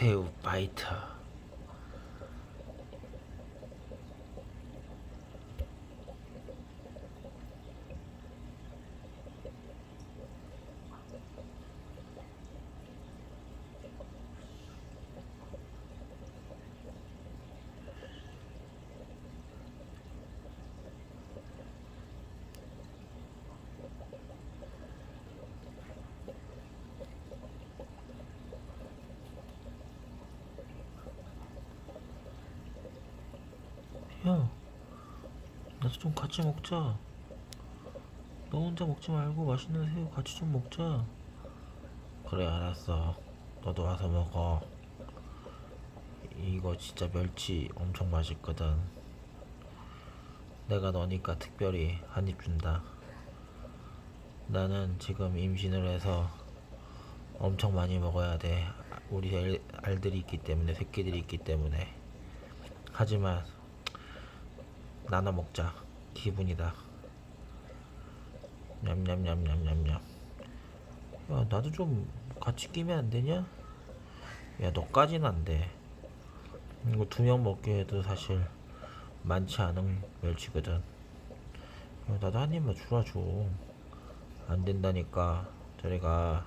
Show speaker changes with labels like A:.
A: 새우 바이트 야 나도 좀 같이 먹자. 너 혼자 먹지 말고 맛있는 새우 같이 좀 먹자. 그래 알았어. 너도 와서 먹어. 이거 진짜 멸치 엄청 맛있거든. 내가 너니까 특별히 한 입 준다. 나는 지금 임신을 해서 엄청 많이 먹어야 돼. 우리 알, 알들이 있기 때문에 새끼들이 있기 때문에. 하지만 나눠 먹자. 기분이다. 냠냠냠냠냠냠. 야 나도 좀 같이 끼면 안 되냐? 야 너까지는 안돼. 이거 두 명 먹게 해도 사실 많지 않은 멸치거든. 야, 나도 한 입만 주라 줘안 된다니까 저리가